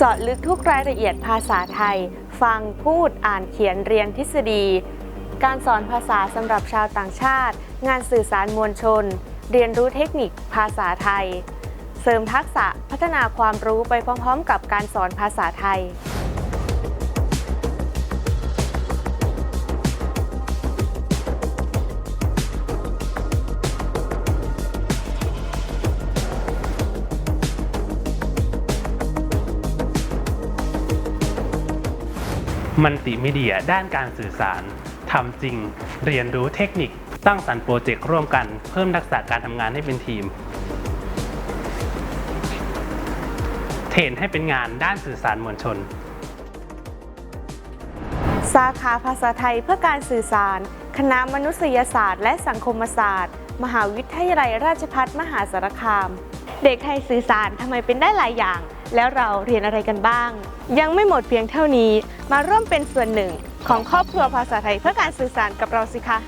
เจาะลึกทุกรายละเอียดภาษาไทย ฟังพูดอ่านเขียนเรียนทฤษฎี การสอนภาษาสำหรับชาวต่างชาติ งานสื่อสารมวลชน เรียนรู้เทคนิคภาษาไทย เสริมทักษะพัฒนาความรู้ไปพร้อมๆ กับการสอนภาษาไทย มันติมีเดียด้านการสื่อสารทำจริง เรียนรู้เทคนิคสร้างสรรค์โปรเจกต์ร่วมกัน เพิ่มทักษะการทำงานให้เป็นทีม เทรนให้เป็นงานด้านสื่อสารมวลชน สาขาภาษาไทยเพื่อการสื่อสาร คณะมนุษยศาสตร์ และสังคมศาสตร์ มหาวิทยาลัยราชภัฏมหาสารคาม เด็กไทยสื่อสารทำไมเป็นได้หลายอย่าง แล้วเราเรียนอะไรกันบ้าง ยังไม่หมดเพียงเท่านี้ มาร่วมเป็นส่วนหนึ่งของครอบครัวภาษาไทยเพื่อการสื่อสารกับเราสิคะ